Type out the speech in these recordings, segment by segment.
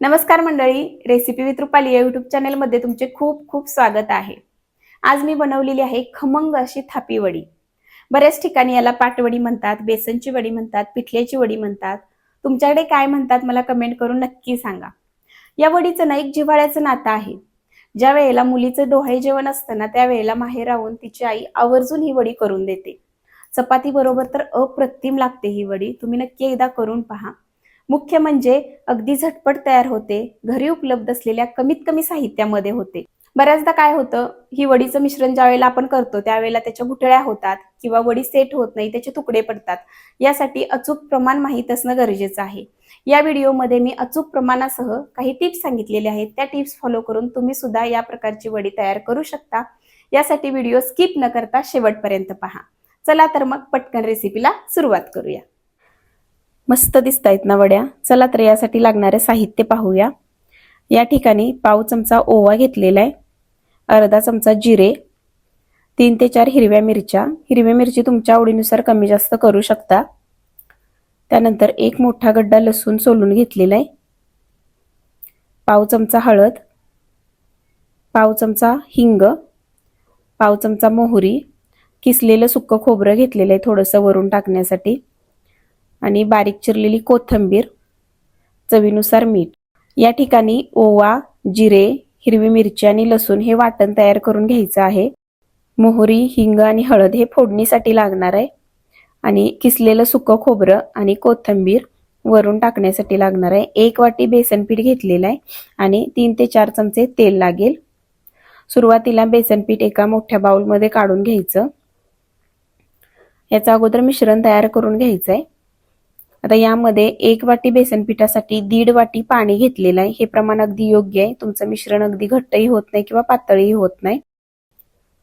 नमस्कार मंडळी recipe with Rupali या युट्यूब चॅनलमध्ये तुमचे खूप खूप स्वागत आहे. आज मी बनवलेली आहे खमंग अशी थापी वडी. बऱ्याच ठिकाणी याला पाटवडी म्हणतात बेसनची वडी म्हणतात पिठल्याची वडी म्हणतात. तुमच्याकडे काय म्हणतात मला कमेंट करून नक्की सांगा. या वडीचं ना एक जिव्हाळ्याचं नातं आहे. ज्या वेळेला मुलीचं डोहाळे जेवण असतं ना त्यावेळेला माहेर राहून तिची आई आवर्जून ही वडी करून देते. चपाती बरोबर तर अप्रतिम लागते ही वडी. तुम्ही नक्की एकदा करून पहा. मुख्य म्हणजे अगदी झटपट तयार होते घरी उपलब्ध असलेल्या कमीत कमी साहित्यामध्ये होते. बऱ्याचदा काय होतं ही वडीचं मिश्रण ज्या वेळेला आपण करतो त्यावेळेला त्याच्या गुठळ्या होतात किंवा वडी सेट होत नाही त्याचे तुकडे पडतात. यासाठी अचूक प्रमाण माहीत असणं गरजेचं आहे. या व्हिडिओमध्ये मी अचूक प्रमाणासह काही टिप्स सांगितलेले आहेत त्या टिप्स फॉलो करून तुम्ही सुद्धा या प्रकारची वडी तयार करू शकता. यासाठी व्हिडिओ स्किप न करता शेवटपर्यंत पहा. चला तर मग पटकन रेसिपीला सुरुवात करूया. मस्त दिसत आहेत ना वड्या? चला तर यासाठी लागणारे साहित्य पाहूया. या ठिकाणी पाव चमचा ओवा घेतलेला आहे. अर्धा चमचा जिरे. तीन ते चार हिरव्या मिरच्या. हिरव्या मिरची तुमच्या आवडीनुसार कमी जास्त करू शकता. त्यानंतर एक मोठा गड्डा लसूण सोलून घेतलेला आहे. पाव चमचा हळद. पाव चमचा हिंग. पाव चमचा मोहरी. किसलेलं सुक्क खोबरं घेतलेलं आहे थोडंसं वरून टाकण्यासाठी. आणि बारीक चिरलेली कोथिंबीर चवीनुसार मीठ. या ठिकाणी ओवा जिरे हिरवी मिरची आणि लसूण हे वाटण तयार करून घ्यायचं आहे. मोहरी हिंग आणि हळद हे फोडणीसाठी लागणार आहे. आणि किसलेलं सुकं खोबरं आणि कोथिंबीर वरून टाकण्यासाठी लागणार आहे. एक वाटी बेसन पीठ घेतलेलं आहे आणि तीन ते चार चमचे तेल लागेल. सुरुवातीला बेसन पीठ एका मोठ्या बाउलमध्ये काढून घ्यायचं. याचा अगोदर मिश्रण तयार करून घ्यायचं आहे. आता यामध्ये एक वाटी बेसन पिठासाठी दीड वाटी पाणी घेतलेलं आहे. हे प्रमाण अगदी योग्य आहे. तुमचं मिश्रण अगदी घट्टही होत नाही किंवा पातळही होत नाही.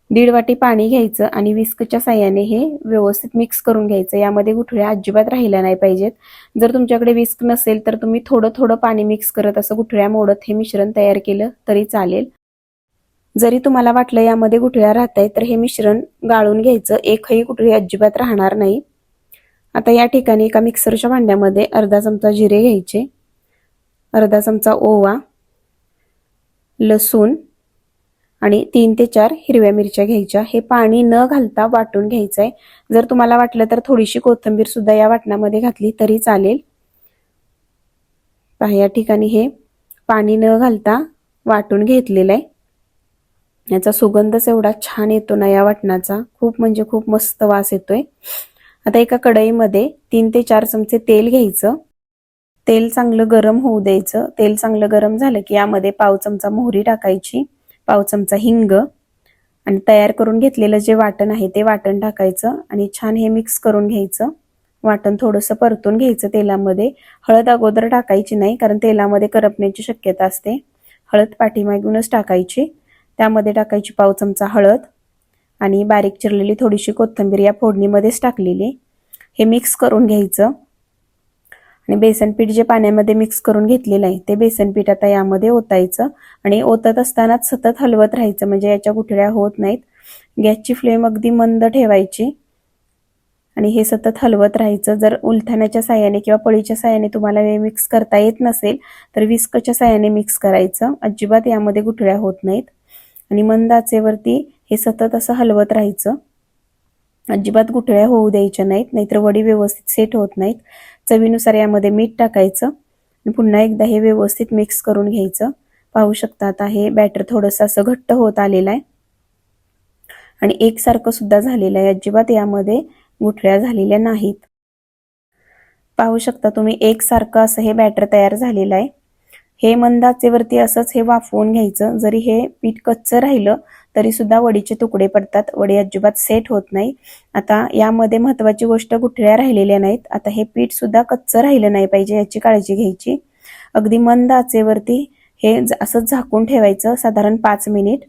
दीड वाटी पाणी घ्यायचं आणि विस्कच्या साह्याने हे व्यवस्थित मिक्स करून घ्यायचं. यामध्ये गुठळ्या अजिबात राहिल्या नाही पाहिजेत. जर तुमच्याकडे विस्क नसेल तर तुम्ही थोडं थोडं पाणी मिक्स करत असं गुठळ्या मोडत हे मिश्रण तयार केलं तरी चालेल. जरी तुम्हाला वाटलं यामध्ये गुठळ्या राहत आहेत तर हे मिश्रण गाळून घ्यायचं. एकही गुठळी अजिबात राहणार नाही. आता या ठिकाणी एका मिक्सरच्या भांड्यामध्ये अर्धा चमचा जिरे घ्यायचे. अर्धा चमचा ओवा लसूण आणि तीन ते चार हिरव्या मिरच्या घ्यायच्या. हे पाणी न घालता वाटून घ्यायचं आहे जर तुम्हाला वाटलं तर थोडीशी कोथिंबीर सुद्धा या वाटणामध्ये घातली तरी चालेल. पहा या ठिकाणी हे पाणी न घालता वाटून घेतलेलं आहे याचा सुगंधच एवढा छान येतो ना या वाटणाचा. खूप म्हणजे खूप मस्त वास येतोय. आता एका कढईमध्ये तीन ते चार चमचे तेल घ्यायचं. तेल चांगलं गरम होऊ द्यायचं. तेल चांगलं गरम झालं की यामध्ये पाव चमचा मोहरी टाकायची पाव चमचा हिंग आणि तयार करून घेतलेलं जे वाटण आहे ते वाटण टाकायचं आणि छान हे मिक्स करून घ्यायचं. वाटण थोडंसं परतून घ्यायचं तेलामध्ये. हळद अगोदर टाकायची नाही कारण तेलामध्ये करपण्याची शक्यता असते. हळद पाठीमागूनच टाकायची. त्यामध्ये टाकायची पाव चमचा हळद. आणि बारीक चिरलेली थोडीशी कोथिंबीर या फोडणीमध्येच टाकलेली. हे मिक्स करून घ्यायचं. आणि बेसन पीठ जे पाण्यामध्ये मिक्स करून घेतलेलं आहे ते बेसन पीठ आता यामध्ये ओतायचं. आणि ओतत असतानाच सतत हलवत राहायचं म्हणजे याच्या गुठळ्या होत नाहीत. गॅसची फ्लेम अगदी मंद ठेवायची. आणि हे सतत हलवत राहायचं. जर उलथाण्याच्या साह्याने किंवा पळीच्या साह्याने तुम्हाला हे मिक्स करता येत नसेल तर विस्कच्या साह्याने मिक्स करायचं. अजिबात यामध्ये गुठळ्या होत नाहीत. आणि मंद आचेवरती हे सतत असं हलवत राहायचं. अजिबात गुठळ्या होऊ द्यायच्या नाहीत नाहीतर वडी व्यवस्थित सेट होत नाहीत. चवीनुसार यामध्ये मीठ टाकायचं आणि पुन्हा एकदा हे व्यवस्थित मिक्स करून घ्यायचं. पाहू शकता आता हे बॅटर थोडंसं असं घट्ट होत आलेलं आहे. आणि एकसारखं सुद्धा झालेलं आहे अजिबात यामध्ये गुठळ्या झालेल्या नाहीत. पाहू शकता तुम्ही एकसारखं असं हे बॅटर तयार झालेलं आहे. हे मंदाचेवरती असंच हे वाफवून घ्यायचं. जरी हे पीठ कच्चं राहिलं तरी सुद्धा वडीचे तुकडे पडतात. वडी अजिबात सेट होत नाही. आता यामध्ये महत्वाची गोष्ट गुठळ्या राहिलेल्या नाहीत. आता हे पीठ सुद्धा कच्चं राहिलं नाही पाहिजे याची काळजी घ्यायची. अगदी मंद आचेवरती हे असंच झाकून ठेवायचं साधारण पाच मिनिट.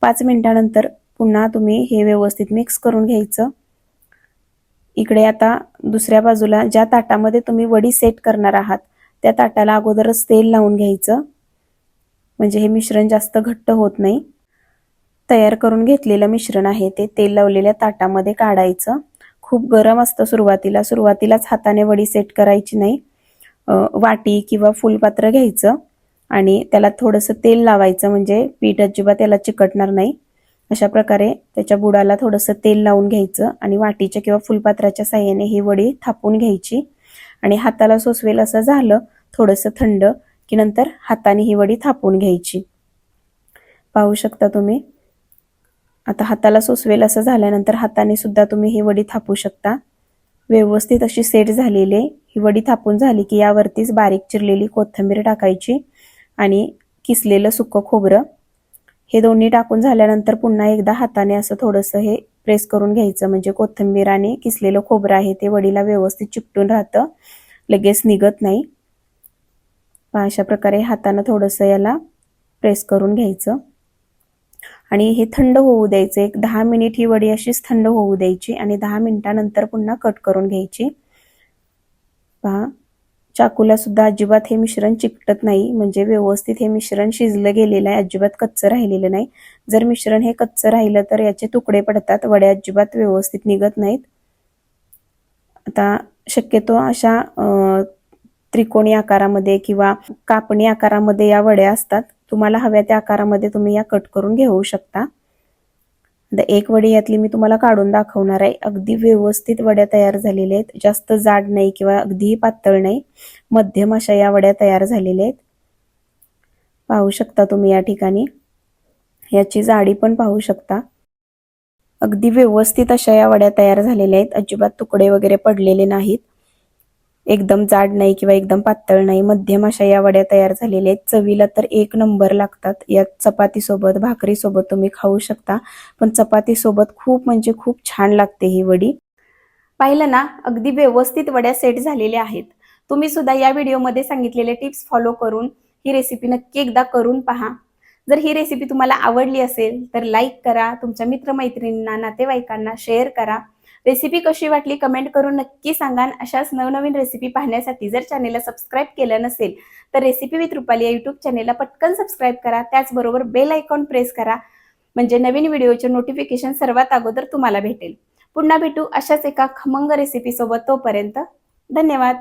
पाच मिनिटानंतर पुन्हा तुम्ही हे व्यवस्थित मिक्स करून घ्यायचं. इकडे आता दुसऱ्या बाजूला ज्या ताटामध्ये तुम्ही वडी सेट करणार आहात त्या ताटाला अगोदरच तेल लावून घ्यायचं. म्हणजे हे मिश्रण जास्त घट्ट होत नाही. तयार करून घेतलेलं मिश्रण आहे ते तेल लावलेल्या ताटामध्ये काढायचं. खूप गरम असतं सुरुवातीला. सुरुवातीलाच हाताने वडी सेट करायची नाही. वाटी किंवा फुलपात्र घ्यायचं आणि त्याला थोडंसं तेल लावायचं. म्हणजे पीठ अजिबात त्याला चिकटणार नाही. अशा प्रकारे त्याच्या बुडाला थोडंसं तेल लावून घ्यायचं आणि वाटीच्या किंवा फुलपात्राच्या साह्याने ही वडी थापून घ्यायची. आणि हाताला सोसवेल असं झालं थोडंसं थंड की नंतर हाताने ही वडी थापून घ्यायची. पाहू शकता तुम्ही? आता हाताला सोसवेल असं झाल्यानंतर हाताने सुद्धा तुम्ही ही वडी थापू शकता. व्यवस्थित अशी सेट झालेली आहे. ही वडी थापून झाली की यावरतीच बारीक चिरलेली कोथिंबीर टाकायची आणि किसलेलं सुकं खोबरं. हे दोन्ही टाकून झाल्यानंतर पुन्हा एकदा हाताने असं थोडंसं हे प्रेस करून घ्यायचं. म्हणजे कोथिंबीर आणि किसलेलं खोबरं आहे ते वडीला व्यवस्थित चिपटून राहतं. लगेच निघत नाही. अशा प्रकारे हातानं थोडंसं याला प्रेस करून घ्यायचं. आणि हे थंड होऊ द्यायचं. एक दहा मिनिट ही वडी अशीच थंड होऊ द्यायची आणि दहा मिनिटानंतर पुन्हा कट करून घ्यायची. पहा चाकूला सुद्धा अजिबात हे मिश्रण चिकटत नाही. म्हणजे व्यवस्थित हे मिश्रण शिजलं गेलेलं आहे. अजिबात कच्चं राहिलेलं नाही. जर मिश्रण हे कच्चं राहिलं तर याचे तुकडे पडतात वड्या अजिबात व्यवस्थित निघत नाहीत. आता शक्यतो अशा त्रिकोणी आकारामध्ये किंवा कापणी आकारामध्ये या वड्या असतात. तुम्हाला हव्या त्या आकारामध्ये तुम्ही या कट करून घेऊ शकता. एक वडी यातली मी तुम्हाला काढून दाखवणार आहे. अगदी व्यवस्थित वड्या तयार झालेल्या आहेत. जास्त जाड नाही किंवा अगदीही पातळ नाही. मध्यम अशा या वड्या तयार झालेल्या आहेत. पाहू शकता तुम्ही या ठिकाणी. याची जाडी पण पाहू शकता. अगदी व्यवस्थित अशा या वड्या तयार झालेल्या आहेत. अजिबात तुकडे वगैरे पडलेले नाहीत. एकदम जाड नाही किंवा एकदम पातळ नाही. मध्यम अशा या वड्या तयार झालेल्या आहेत. चवीला तर एक नंबर लागतात. या चपातीसोबत भाकरीसोबत तुम्ही खाऊ शकता. पण चपातीसोबत खूप म्हणजे खूप छान लागते ही वडी. पाहिलं ना? अगदी व्यवस्थित वड्या सेट झालेल्या आहेत. तुम्ही सुद्धा या व्हिडिओमध्ये सांगितलेले टिप्स फॉलो करून ही रेसिपी नक्की एकदा करून पहा. जर ही रेसिपी तुम्हाला आवडली असेल तर लाईक करा. तुमच्या मित्रमैत्रिणींना नातेवाईकांना शेअर करा. रेसिपी कशी वाटली कमेंट करून नक्की सांगा. अशाच नवनवीन रेसिपी पाहण्यासाठी जर चॅनेलला सबस्क्राईब केलं नसेल तर रेसिपी विथ रुपाली या युट्यूब चॅनेलला पटकन सबस्क्राईब करा. त्याचबरोबर बेल आयकॉन प्रेस करा. म्हणजे नवीन व्हिडिओचे नोटिफिकेशन सर्वात अगोदर तुम्हाला भेटेल. पुन्हा भेटू अशाच एका खमंग रेसिपीसोबत तोपर्यंत धन्यवाद.